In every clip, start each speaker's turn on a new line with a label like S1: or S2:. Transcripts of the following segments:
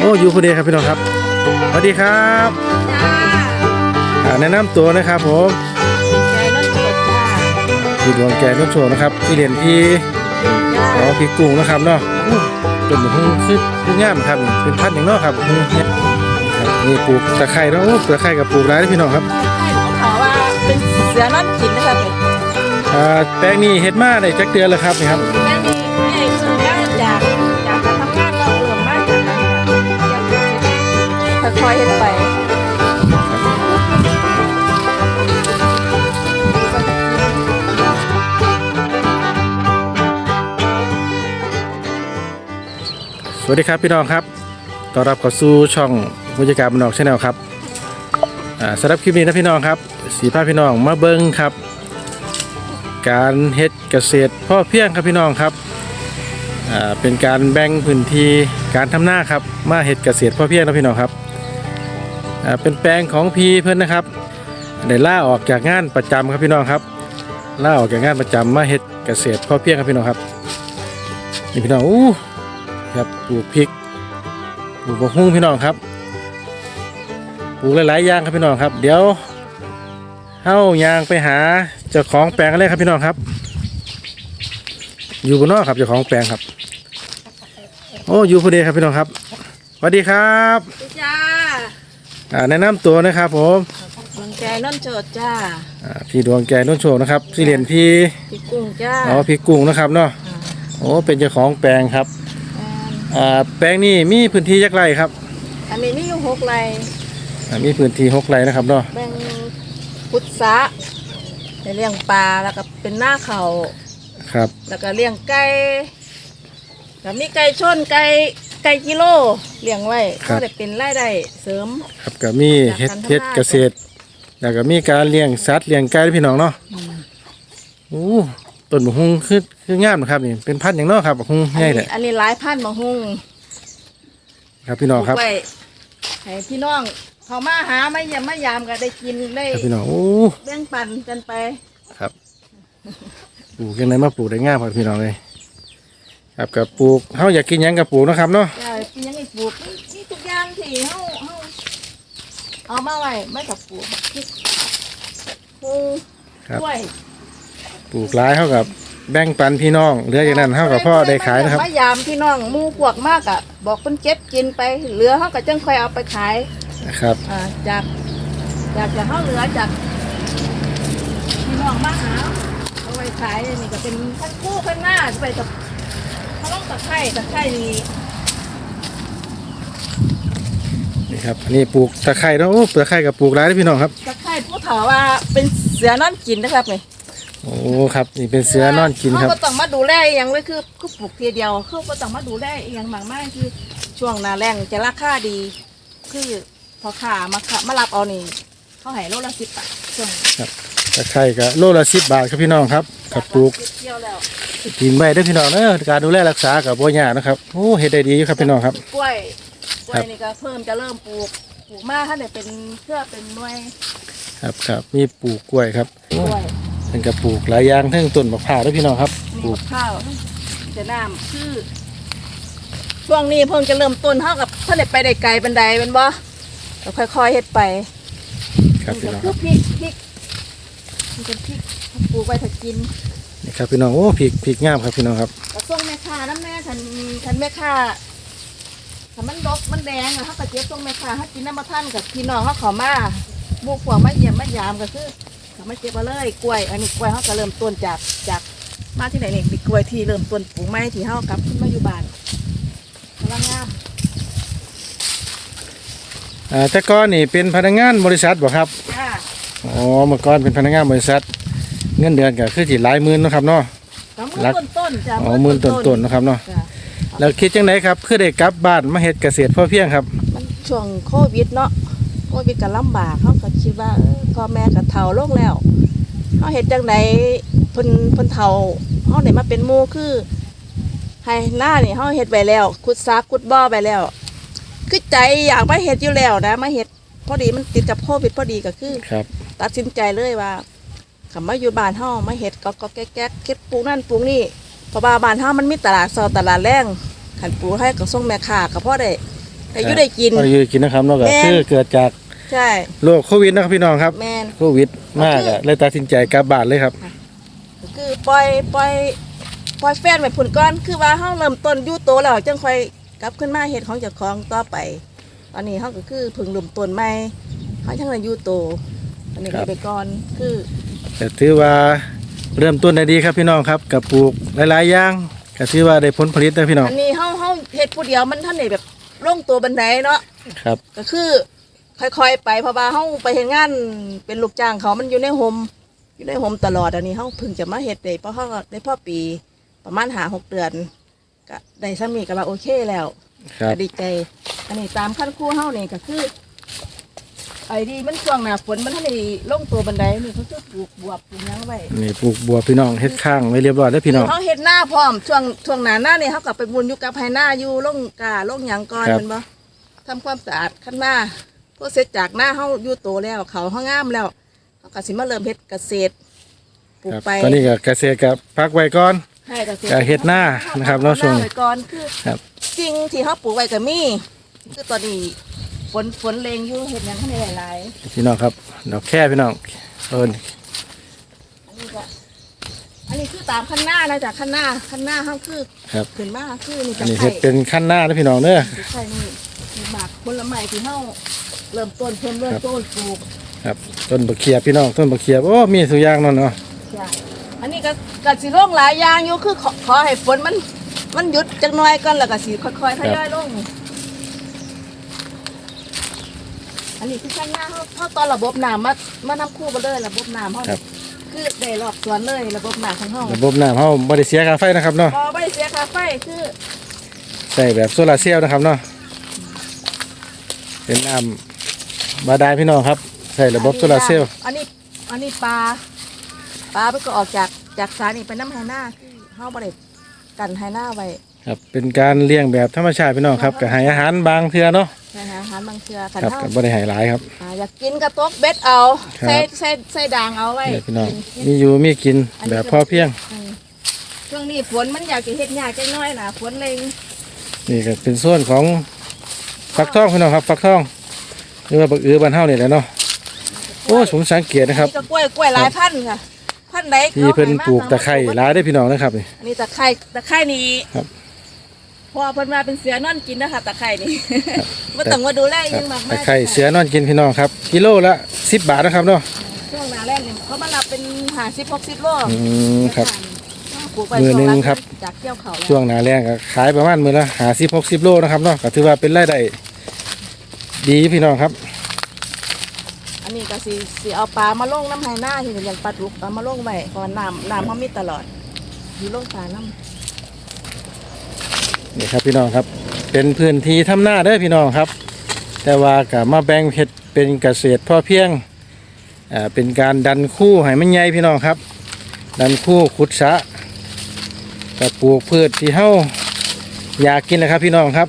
S1: โอ้อยู่คนเดียวครับพี่น้องครับสวัสดีครับ
S2: จ้า
S1: อ่าแนะนำตัวนะครับผม
S2: ใจน้นโจดจ้า
S1: พี่ดวงแกนุ่นโชว์นะครับที่เรียนพี่
S2: จ้า
S1: อ๋อพี่กุ้งนะครับเนาะอู้ต้นหมูหุ้งคือคืองามครับนี่เป็นพันธุ์อย่างเนาะครับหุ้งเนี่ยครับนี่ปลูกตะไคร้เนาะโอ้ตะไคร้กับปลูกหลายเด้อพี่น้องครับ
S2: ขอว่าเป็นเสือน้นกินนะครับเนี่ย
S1: อ่าแปลงนี้เฮ็ดมาได้จักเดือนแล้วครับนี่ครับ
S2: ค่ะค่อยๆเฮ็ดไป
S1: สวัสดีครับพี่น้องครับต้อนรับเข้าสู่ช่องบรรยากาศบนนอกชาแนลครับอ่าสำหรับคลิปนี้นะพี่น้องครับ สีพาพี่น้องมาเบิ้งครับ การเฮ็ดเกษตรพ่อเพียงครับพี่น้องครับอ่าเป็นการแบ่งพื้นที่การทำหน้าครับมาเฮ็ดเกษตรพ่อเพียงนะพี่น้องครับ เป็นแปลงของพี่เพื่อนนะครับได้ล่าออกจากงานประจำครับพี่น้องครับล่าออกจากงานประจำมาเฮ็ดเกษตรพ่อเพียงครับพี่น้องครับนี่พี่น้องอู้ครับปลูกพริกปลูกบกฮุ้งพี่น้องครับปลูกหลายๆอย่างครับพี่น้องครับ เดี๋ยวเฮ้ายางไปหาเจ้าของแปลงกันเลยครับพี่น้องครับ อยู่บนนอกครับเจ้าของแปลงครับ โอ้อยู่พอดีครับพี่น้องครับสวัสดีครับ
S2: จ้า
S1: อ่าแนะนำตัวนะครับผม
S2: ดวงใจน้นโจดจ้า
S1: อ่าพี่ดวงแกนุ่นโชว์นะครับที่เรียนพี่
S2: พี่กุ้งจ้า
S1: อ๋อพี่กุ้งนะครับเนาะโอ้เป็นเจ้าของแปลงครับอ่าแปลงนี้มีพื้นที่ยักไรครับ
S2: อันนี้มีอยู่หกไร่
S1: อ่ามีพื้นที่หกไร่นะครับเนาะ
S2: แบ่งพุทธะในเลี้ยงปลาแล้วก็เป็นหน้าเขา
S1: ครับ
S2: แล้วก็เลี้ยงไก่แล้วมีไก่ชนไก่ ไก่กิโลเลี้ยงไว้ก็ได้เป็นรายได้เสริม
S1: ครับก็มีเฮ็ด
S2: จากการทำ
S1: เฮ็ดเกษตร แล้วก็มีการเลี้ยงสัตว์เลี้ยงไก่พี่น้องเนาะโอ้ต้นบกฮุงคือคืองามนะครับนี่เป็นพันธุ์อย่างเนาะครับบกฮุง
S2: อัน
S1: ใหญ่
S2: นี้
S1: แหละ
S2: อันนี้หลายพันธุ์มะฮุง
S1: ครับพี่น้องครับ
S2: ปลูกไว้ให้พี่น้องเขามาหาไม่ยามไม่ยามก็ได้กินได้
S1: ครับพี่น้องโอ้
S2: แบ่งปันกันไป
S1: ครับปลูกยังไงมาปลูกได้งามครับพี่น้องเลย ครับกับปลูกเฮาอยากกินหยังกับปลูกเนาะครับเนาะ
S2: จ้าพี่ยังไงปลูกนี่นี่ทุกอย่างที่เฮาเฮาเอามาไว้ไม่กับปลูกพริกปลูก
S1: ครับ
S2: กล้วย
S1: ปลูกหลายเฮากับแบ่งปันพี่น้องเหลือจากนั้นเฮากับพ่อได้ขายนะครับ
S2: มายามพี่น้องหมู่พวกมากอะ บอกเพิ่นเก็บกินไปเหลือเฮาก็จังค่อยเอาไปขาย
S1: นะครับ
S2: อ่าจากจากจากเฮาเหลือจากพี่น้องมาหาเอาไว้ขายนี่ก็เป็นพันคู่พันหน้าไปกับเขาลอง ตะไคร้ตะไคร้นี่
S1: นี่ครับอันนี้ปลูกตะไคร้เนาะโอ้ตะไคร้กับปลูกหลายเด้อพี่น้องครับ
S2: ตะไคร้ผู้ถาว่าเป็นเสือนอนกินนะครับนี่
S1: โอ้ครับนี่เป็นเสือนอนกินครับ
S2: เขาก็ต้องมาดูแลอหย่างเลยคือคือปลูกทีเดียวเขาก็ต้องมาดูแลอหย่างมากมายคือช่วงหนาแรงจะราคาดี คือพอขามาขามารับเอานี่เขาให้โลละสิบบาทช่วง
S1: ตะไคร้ก็โลละ10บาทครับพี่น้องครับกับปลูก
S2: เที่ยวแล้ว
S1: กินไว้เด้อพี่น้องเด้อการดูแลรักษากับบ่ยากนะครับโอ้เฮ็ดได้ดีอยู่ครับพี่น้องครับ
S2: กล้วยกล้
S1: ครั
S2: วย
S1: บ
S2: นี่ก็เพิ่มจะเริ่มปลูกปลูกมากถ้าเนี่ยเป็นเพื่อเป็นหน่วย
S1: ครับครับมีปลูกกล้วยครับ
S2: กล้วย
S1: เป็นกับปลูกหลายอย่างทั้งต้นมะพร้าวเด้อพี่น้องครับป
S2: มี
S1: ลูก
S2: กับข้าวจะน้ำคือช่วงนี้เพิ่งจะเริ่มต้นเท่ากับถ้าเนี่ยไปได้ไกลบันไดเป็นบ่ก็ค่อยๆเฮ็ดไป
S1: ครับพี่
S2: นี่
S1: น้อง
S2: ก็
S1: ค
S2: คื
S1: รั
S2: อบพริกพริก มันเป็นพริกปลูกไว้ถ้ากิน
S1: นี่ครับพี่น้องโอ้พริกพริกงามครับพี่น้องครับ
S2: กระส่งแม่ค้าน้ำแม่คันคันแม่ค้าถ้ามันดกมันแดงอะเขาก็เจ็บส่งแม่ค้าเขากินน้ำมาท่านกับพี่น้องเขาเขอมาบุกหัวมาเยี่ยมมายามก็คือเขามาเจ็บมาเลยกล้วย อันนี้กล้วยเขาก็เริ่มต้นจากจากมาที่ไหนเนี่ยมีกล้วยที่เริ่มต้นปลูกไม้ที่เขากลับขึ้นมาอยู่บ้านกำลังงาม
S1: อ่าแต่ก่อนนี่เป็นพนักงานบริษัทบ่ครับ
S2: จ้า
S1: อ๋อเมื่อก่อนเป็นพนักงานบริษัท เงินเดือนก็คือสิหลายหมื่นเนาะครับเนาะ
S2: ก็มือ
S1: รัก
S2: ต้นต้นๆจ้า
S1: อ๋อหมื่นต้นๆเนาะครับเนาะ
S2: จ้า
S1: แล้วคิดจังไดครับคือได้กลับบ้านมาเฮ็ดเกษตรพ่อเพียงครับ
S2: มันช่วงโควิดเนาะโควิดก็ลำบากเขาก็คิดว่าเออพ่อแม่ก็เฒ่าลงแล้วเขาเห็นจังไดเพิ่นเพิ่นเฒ่าเขาได้มาเป็นหมู่คือให้หน้านี่เขาเฮ็ดไว้แล้วขุดซักขุดบ่อไปแล้วคือใจอยากมาเฮ็ดอยู่แล้วนะมาเฮ็ดพอดีมันติดกับโควิดพอดีก็คือ
S1: ครับ
S2: ตัดสินใจเลยว่าคำว่าอยู่บ้านเฮามาเฮ็ดก็ก็แก๊กแก๊กเฮ็ดปลูกนั่นปลูกนี่เพราะว่าบ้านเฮามันมีตลาดเซาตลาดแรงขันปลูกให้กับส่งแม่ค้าก็พอได้แต่อยู่ได้กิน
S1: พออยู่ได้กินนะครับนอกจาก
S2: แม่น
S1: คือเกิดจาก
S2: ใช่
S1: โรคโควิดนะครับพี่น้องครับ
S2: แมน
S1: โควิดมากอะเลยตัดสินใจกลับบ้านเลยครับ
S2: ก็คือปล่อยปล่อยปล่อยแฟนไว้พุ่นก่อนคือว่าเฮาเริ่มต้นอยู่โตแล้วจังค่อยกลับขึ้นมาเฮ็ดของเจ้าของต่อไป ตอนนี้เฮาก็คือเพิ่งเริ่มต้นใหม่เฮาจังได้อยู่โต อันนี้
S1: ครั
S2: ก็
S1: บ
S2: ไปก่อนคือ
S1: แต่ถือว่าเริ่มต้นได้ดีครับพี่น้องครับกับปลูกหลายๆอย่างก็ถือว่าได้ผลผลิตนะพี่น้อง
S2: อันนี้เฮาเฮาเฮ็ดผู้เดียวมันท่านได้แบบลงตัวบันไดเนาะ
S1: ครับ
S2: ก็คือค่อยๆไปเพราะว่าเฮาไปเฮ็ดงานเป็นลูกจ้างเขามันอยู่ในโฮมอยู่ในโฮมตลอดอันนี้เฮาเพิ่งจะมาเฮ็ดได้เพราะเฮาได้พ่อปีประมาณหาหกเดือนก็ได้ซ้ำนี้ก็ว่าโอเคแล้ว
S1: ครับ
S2: ก็ดีใจ อันนี้ตามขั้นคู่เฮานี่ก็คือ ไอ้ดีมันช่วงหน้าฝนมันท่านได้ลงตัวบันไดนี่เขาคือปลูกบวบปลูกหยังไว้
S1: นี่ปลูกบัวพี่น้องเฮ็ดข้างไว้เรียบร้อยแล้วพี่น้อง
S2: เขาเฮ็ดหน้าพร้อมช่วงช่วงหน้าหน้านี่เขากลับไปบุญอยู่กับไฮหน้าอยู่ลงกาลงหยังก่อน
S1: ครับ
S2: แมันบ่ทำความสะอาดขั้นหน้าพอเสร็จจากหน้าเขาอยู่โตแล้ว เขาเขางามแล้วเขาก็สิมาเริ่มเฮ็ดเกษตรปลูก
S1: ครับ
S2: ไป
S1: ตอนนี้ก็เกษตรกับพักไว้ก่อน
S2: ให้เกษตร
S1: ก็เฮ็ดหน้านะครับเนาะช่วง
S2: หน้าไว้ก่อนคือ
S1: ครับ
S2: จริงที่เขาปลูกไว้ก็มีคือตอนนี้ ฝนฝนเลงอยู่เฮ็ดหยังให้หลายๆ
S1: พี่น้องครับดอกแค่พี่น้องเอิน
S2: อันนี้ก็อันนี้คือตามขั้นหน้านะจากขั้นหน้าขั้นหน้าเขาคือ
S1: ครับ
S2: ขึ้นมาคือนี่
S1: อั
S2: จะ
S1: นนี้
S2: ไข่
S1: เฮ็ดเป็นขั้นหน้านะพี่น้องเด้อ
S2: จะไข่นี่มีหมากผลไม้ที่เขาเริ่มต้นเพิ่มเริ่มต้นปลูก
S1: ครับต้นบะเขียบพี่น้องต้นบะเขียบโอ้มีทุกอย่างเนั่นเนาะ
S2: จ้ะอันนี้ก็กัสิร่องหลายอย่างอยู่คือขอขอให้ฝนมัน มันหยุดจักหน่อยก่อนแล้วก็สิค่อยๆทยอยลง อันนี้คือขั้นหน้าเขาเขาตอนระบบน้ำมามานำคู่มาเลยระบบน้ำเขา
S1: ครับ
S2: คือได้รอบสวนเลยระบบน้ำของเขา
S1: ระบบน้ำเฮาบ่ได้เสียค่าไฟนะครับเนาะ
S2: พอไม่ได้เสียค่าไฟคือ
S1: ใส่แบบโซลาร์เซลล์นะครับเนาะเป็นน้ำบาดาลพี่น้องครับ ใส่ระบบโซลาร์เซลล์
S2: อันนี้อันนี้ปลาปลาไปก็ออกจากจากสานี่ไปน้ำไฮหน้าคือเฮาบ่ได้กันไฮหน้าไว้
S1: ครับเป็นการเลี้ยงแบบธรรมชาติพี่น้องครับก็ให้อาหารบางเทื่อเนาะ
S2: นะฮะอาหารบางเชือขัน
S1: ครับ
S2: เฮา
S1: ก็บ่ได้ให้หลายครับ
S2: อ่าอยากกินกระตกเบ็ดเอา
S1: ครับ
S2: ใส่ใส่ใส่ด่างเอาไว้
S1: นี่พี่น้อง
S2: กิน
S1: มีอยู่มีกินแบบพอเพียง
S2: อืมช่วงนี้ฝนมันอยากจะเฮ็ดยากจังน้อยนะฝนเลย
S1: นี่ก็เป็นส่วนของฟักทองพี่น้องครับฟักทองหรือว่าบักอือบ้านเฮานี่แหละเนาะโอ้ผมสังเกตนะครับ
S2: นี่ก็กล้วยกล้วยหลายพันธุ์ค่ะ พันธุ์ใด
S1: ที่เพิ่นปลูกตะไคร้หลายได้อพี่น้องนะครับนี่
S2: อันนี้ตะไคร้ตะไคร้นี่
S1: ครับ
S2: พอเพิ่นมาเป็นเสือนอนกินนะคะตะไคร้นี่บ่ต้องมาดูแล
S1: ค
S2: อิห
S1: รั
S2: ยั
S1: บ
S2: งมาก
S1: ตะ
S2: มาย
S1: ไคร้เสือนอนกินพี่น้องครับ กิโลละ10บาทนะครับเนาะ
S2: ช่วงหนาแรกเนี่ยเขามารับเป็นหาสิบหกสิบโล
S1: อืมครับ
S2: ปลูกไป
S1: มือหนึ่งครับ
S2: จากเกี่ยวเขาแล้ว
S1: ช่วงหน้าแรงก็ขายประมาณมื้อละ50 60โลนะครับเนาะก็ถือว่าเป็นรายได้ดีพี่น้องครับ
S2: อันนี้ก็สิสิเอาปลามาลงน้ำไห้หน้าที่อย่างปลาดุกเอามาลงไว้เพราะว่าน้ำน้ำเขามีตลอดอยู่ลงปลาน้
S1: นี่ครับพี่น้องครับ เป็นพื้นที่ทำหน้าเด้อพี่น้องครับ แต่ว่าก็มาแบ่งเฮ็ดเป็นเกษตรพอเพียงอ่าเป็นการดันคู่ให้มันใหญ่พี่น้องครับ ดันคู่ขุดสระกับปลูกพืชที่เฮาอยากกินนะครับพี่น้องครับ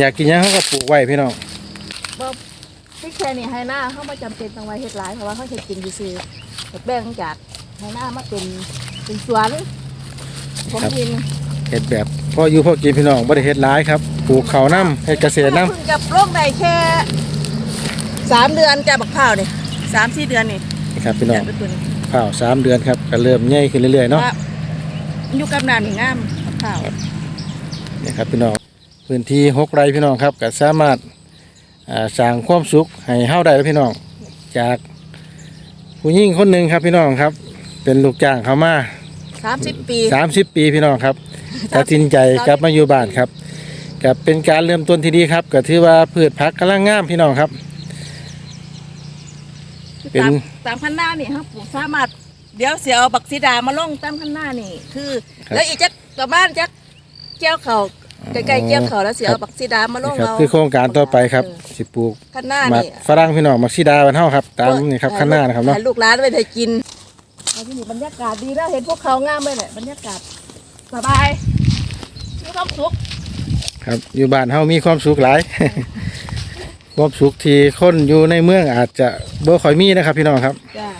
S1: อยากกินหยังเฮาก็ปลูกไว้พี่น้องำ
S2: บ่พริกแค่นี้ไห้หน้าเขาไม่จำเป็นต้องไว้เฮ็ดหลายเพราะว่าเขาจะกินซื่อๆแต่แบ่งจากไห้หน้ามาเป็นเป็นสวนผมดิน
S1: เฮ็ดแบบ พออยู่พอกินพี่น้องบ่ได้เฮ็ดหลายครับปลูกข้าวน้ำเฮ็ดเกษตรน้
S2: เพิ่งกับโรคได้แค่สามเดือนจากบักพร้าวนี่สามสี่เดือนนี่ำ
S1: ครับพี่น้อง
S2: จากเป็นตัวนี้
S1: ข้าวสามเดือนครับก็เริ่มใหญ่ขึ้นเรื่อยๆเนาะ
S2: ว่าอยู่กับน้ำนี่งามบักพร้าว
S1: นี่ครับพี่น้องพื้นที่หกไร่พี่น้องครับก็สามารถอ่าสร้างความสุขให้เฮาได้แล้วพี่น้อง จากผู้หญิงคนหนึ่งครับพี่น้องครับ เป็นลูกจ้างเขามา
S2: สามสิบปี
S1: 30ปีพี่น้องครับตัดสินใจกลับมาอยู่บ้านครับกับเป็นการเริ่มต้นที่ดีครับก็ถือว่าพืชผักกำลังงามพี่น้องครับ เป็น
S2: ตามตามขั้นหน้านี่ครับปลูกสามารถเดี๋ยวเสียเอาบักซีดามาลงตามขั้นหน้านี่ คือ
S1: ครับ
S2: แล้วอีกจักกับบ้านจักเกี่ยวเขาใกล้ๆเกี่ยวเขาแล้วเสีย
S1: ครั
S2: เอา
S1: บ
S2: บักซีดามาล
S1: นี่
S2: ง
S1: ครับ
S2: เอา
S1: คือโครงการต่อไปครับสิปลูก
S2: ขั้นหน้า
S1: หมัก
S2: นี่
S1: ฝรั่งพี่น้องหมักซีดาบ้านเฮาครับ ตามนี่ครับข้างหน้านะครับเนาะ
S2: ให้ลูกหลานไปได้กินแล้ว ที่นี่บรรยากาศดีแล้วเห็นพวกเขางามเลยแหละบรรยากาศสบายมีความสุข
S1: ครับ อยู่บ้านเฮามีความสุขหลาย ความสุขที่คนอยู่ในเมืองอาจจะบ่ค่อยมีนะครับ พี่น้องครับ
S2: จ้า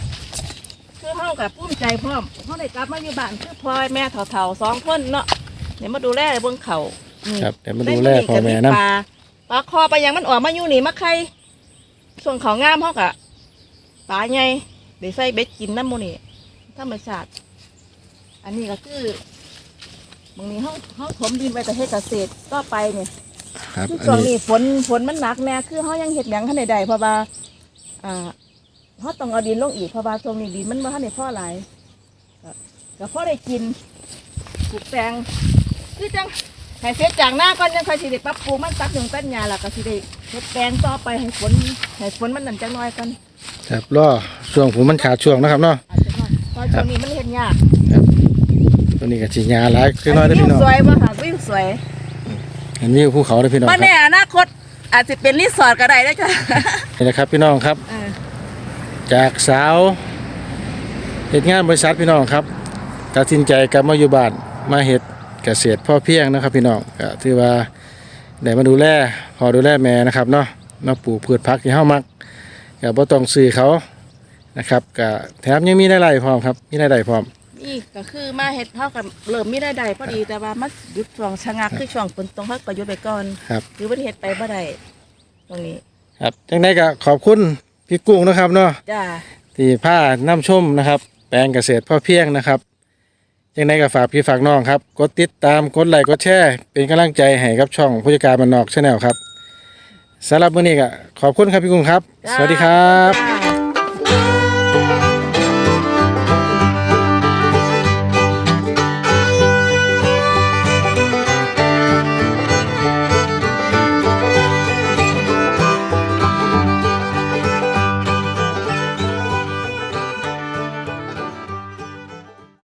S2: คือเฮากับปุ้มใจพร้อมเฮาได้กลับมาอยู่บ้านคือพ่อแม่เฒ่าๆสองคนเนาะเดี๋ยวมาดูแลเบิ่งเขานี่
S1: ครับเดี๋ยวมาดูแลพ่อแม่นำ
S2: ปลาปลาคอปลาหยังมันออกมาอยู่นี่มาไข่ส่วนเขางามเฮากะปลาใหญ่ได้ใส่เบ็ดกินน้ำหมูนี่ ธรรมชาติ อันนี้ก็คือบางนี้เฮาเฮาถมดินไปแต่เฮ็ดเกษตรต่อไปเนี่ย
S1: ครับ
S2: คือ
S1: อัน
S2: ช่วง
S1: นี้
S2: นี้ฝนฝนมันหนักแน่คือเฮายังเฮ็ดหยังทันใดๆเพราะว่าอ่าเฮาต้องเอาดินลงอีกเพราะว่าช่วงนี้ดินมันบ่ทันได้พอหลายก็ก็พอได้กินปลูกแตงคือจังให้เสร็จจากหน้าก่อนยังค่อยสิได้ปรับปรุงมันตัดหนึ่งตัดหญ้าแล้วก็สิได้เฮ็ดแปลงต่อไปให้ฝนให้ฝนมันนั่นจังน้อยกัน
S1: ครับรอช่วงผมมันขาดช่วงนะครับเนาะ
S2: ช่วงนี้มันเฮ็ดยาก
S1: ตัวนี้ก็สิยาหลายคือน้อยเด้อ
S2: วิ
S1: พี่
S2: ว
S1: น้อง
S2: สวยบ่ค่ะวิวสวย
S1: เห็นวิวภูเขาเด้อพี่น้องค
S2: บ่
S1: รับ
S2: แน่อนาคตอาจจะเป็นรีสอร์ทก็ได้นะจ๊ะ
S1: นี่นะครับพี่น้องครับ
S2: เออ
S1: จากสาวเหตุงานบริษัทพี่น้องครับตัดสินใจกลับมาอยู่บ้านมาเฮ็ดเกษตรพ่อเพียงนะครับพี่น้องก็ถือว่าได้มาดูแลพอดูแลแม่นะครับเนาะมาปลูกพืชผักที่เฮามักก็บ่ต้องซื้อเขา นะครับก็แถมยังมีรายได้พร้อมครับ มีรายได้พร้อม
S2: นี่ก็คือมาเฮ็ดเฮากับเริ่มมีรายได้พอดีแต่ว่ามันหยุดช่วงชะงักคือช่วงฝนตกเฮาก็หยุดไปก่อน
S1: ครับ
S2: หรือว่าเฮ็ดไปบ่ได้ตรงนี้
S1: ครับจังไดก็ขอบคุณพี่กุ้งนะครับเนาะ
S2: จ้า
S1: ที่ผ้าน้ำชมนะครับ แปลงเกษตรพ่อเพียงนะครับยังไงก็ฝากพี่ฝากน้องครับ กดติดตาม กดไลค์ กดแชร์ เป็นกำลังใจให้กับช่องผู้จัดการบันนอกชาแนลครับสำหรับวันนี้ก็ขอบคุณครับพี่กุ้งครับ สวัสดีครับ
S2: จ้า